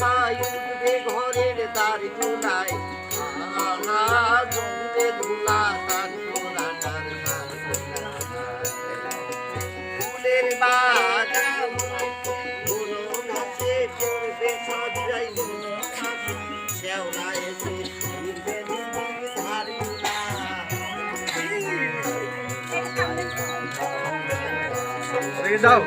পাই উঠবে ঘরের দ্বার চুলায়। আহা জমবে ধুলা ঘোড়াটার দ্বার ফুলের বাগান সাজাই এসে দাও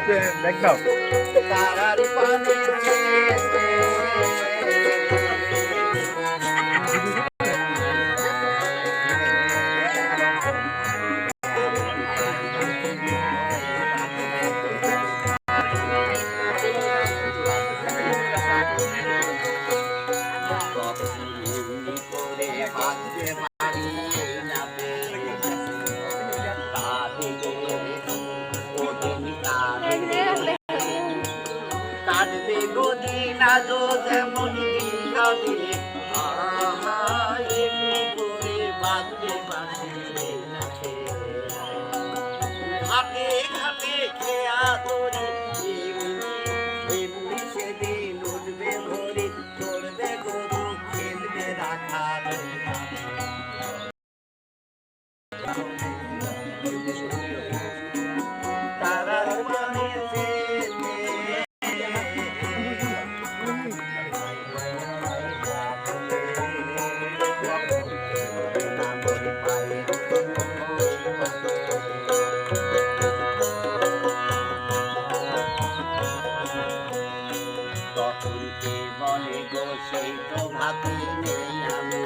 ভাগ্যে হারিয়ে যাবে কাটবে দুদিন আজও যেমন দিন এমনি করে বাঁচতে বাঁচবে ঘাটে ঘাটে উঠবে ঘরে চড়বে গরু খেলবে রাখা বলে গো সেই তো ভাবি নেই আমি।